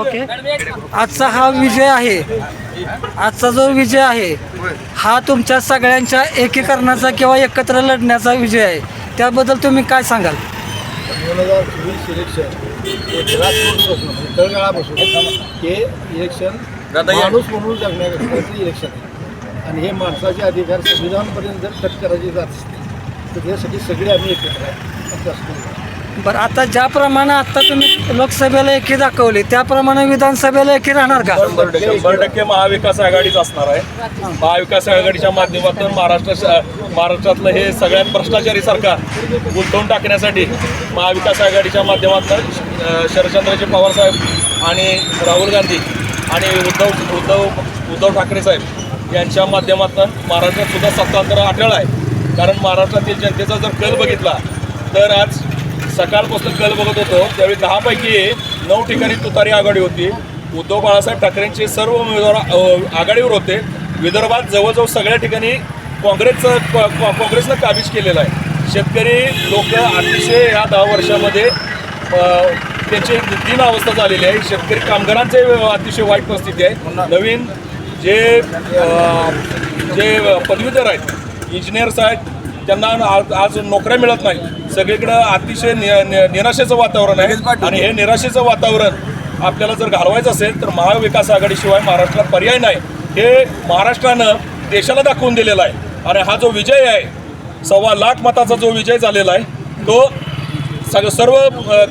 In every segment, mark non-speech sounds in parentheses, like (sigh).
Okay आजचा हा विजय आहे. आजचा जो विजय आहे हा तुमच्या सगळ्यांच्या एकीकरणाचा किंवा एकत्र लढण्याचा विजय आहे. त्याबद्दल तुम्ही काय सांगाल? दोन हजार चोवीस इलेक्शन हे ग्रासरूटपासून म्हणजे तळगाळापासून हे इलेक्शन माणूस म्हणून जगण्याचं इलेक्शन आहे. आणि हे माणसाचे अधिकार संविधानपर्यंत जर कट करायचे जात असतील तर त्यासाठी सगळे आम्ही एकत्र आहे. असं असतं. बरं आता ज्याप्रमाणे आता तुम्ही लोकसभेला एकी दाखवली त्याप्रमाणे विधानसभेला एकी राहणार का? शंभर टक्के शंभर टक्के महाविकास आघाडीच असणार आहे. महाविकास आघाडीच्या माध्यमातून महाराष्ट्र महाराष्ट्रातलं हे सगळ्यात भ्रष्टाचारी सरकार गुंतवून टाकण्यासाठी महाविकास आघाडीच्या माध्यमातून अ, शरदचंद्रजी पवार साहेब आणि राहुल गांधी आणि उद्धव उद्धव उद्धव ठाकरे साहेब यांच्या माध्यमातून महाराष्ट्रात सुद्धा सत्तांतर अटळ आहे. कारण महाराष्ट्रातील जनतेचा जर कल बघितला तर आज सकाळपासून कल बघत होतो त्यावेळी दहापैकी नऊ ठिकाणी तुतारी आघाडी होती. उद्धव बाळासाहेब ठाकरेंचे सर्व उमेदवार आघाडीवर होते. विदर्भात जवळजवळ सगळ्या ठिकाणी काँग्रेसचं क- काँग्रेसनं काबीज केलेलं आहे. शेतकरी लोक अतिशय या दहा वर्षामध्ये त्याची तीन अवस्था झालेली आहे. शेतकरी कामगारांचे अतिशय वाईट परिस्थिती आहे. नवीन जे जे पदवीधर आहेत इंजिनियर्स आहेत त्यांना आज आज नोकऱ्या मिळत नाही सगळीकडं अतिशय निराशेचं वातावरण आहे. आणि हे निराशेचं वातावरण आपल्याला जर घालवायचं असेल तर महाविकास आघाडीशिवाय महाराष्ट्रात पर्याय नाही. हे महाराष्ट्रानं देशाला दाखवून दिलेला आहे. आणि हा जो विजय आहे सव्वा लाख मताचा जो विजय झालेला आहे तो सग सर्व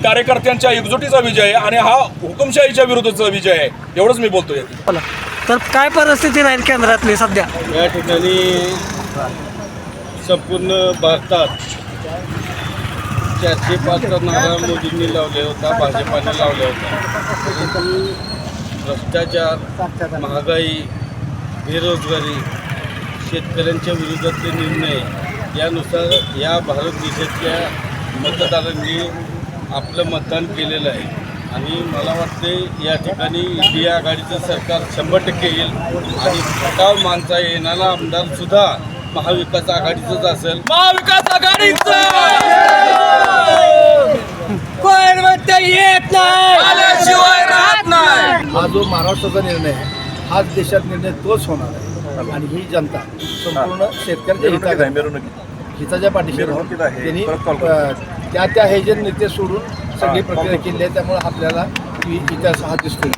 कार्यकर्त्यांच्या एकजुटीचा विजय आहे आणि हा हुकुमशाहीच्या विरुद्धचा विजय आहे. एवढंच मी बोलतोय. बोला. तर काय परिस्थिती राहील केंद्रातली सध्या? या ठिकाणी संपूर्ण भारतात चारशे पाचचा नारा मोदींनी लावले होता भाजपाने लावला होता. भ्रष्टाचार महागाई बेरोजगारी शेतकऱ्यांच्या विरोधातले निर्णय यानुसार या भारत देशाच्या मतदारांनी आपलं मतदान केलेलं आहे. आणि मला वाटते या ठिकाणी इंडिया आघाडीचं सरकार शंभर टक्के येईल आणि खटाव माणसा येणारा आमदारसुद्धा महाविकास आघाडीचंच असेल. महाविकास आघाडीचा! (laughs) आल्याशिवाय राहत नाही. हा जो महाराष्ट्राचा निर्णय आहे हाच देशात निर्णय तोच होणार आहे. आणि ही जनता संपूर्ण शेतकऱ्याच्या हिता हिताच्या पाठीशी त्यांनी त्या त्या ह्याचे नेते सोडून सगळी प्रक्रिया केली आहे त्यामुळे आपल्याला ही इतिहास हा दिसतो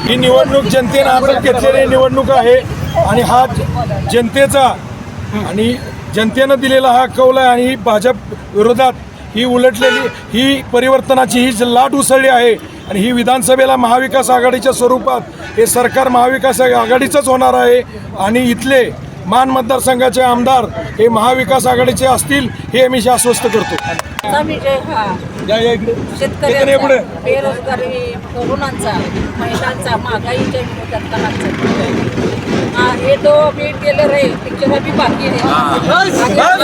ही निवडणूक जनतेनं हातात घेतलेली निवडणूक आहे. आणि हा ज- जनतेचा आणि जनतेनं दिलेला हा कौल आहे आणि भाजप विरोधात ही उलटलेली ही परिवर्तनाची ही लाट उसळली आहे आणि ही विधानसभेला महाविकास आघाडीच्या स्वरूपात हे सरकार महाविकास आघाडीचंच होणार आहे आणि इथले मान मतदारसंघाचे आमदार हे महाविकास आघाडीचे असतील हे मी आश्वस्त करतो. हा. शेतकऱ्यांचा बेरोजगारी तरुणांचा महिलांचा महागाईच्या हे तो बीट गेले रे. पिक्चर अभी बाकी है.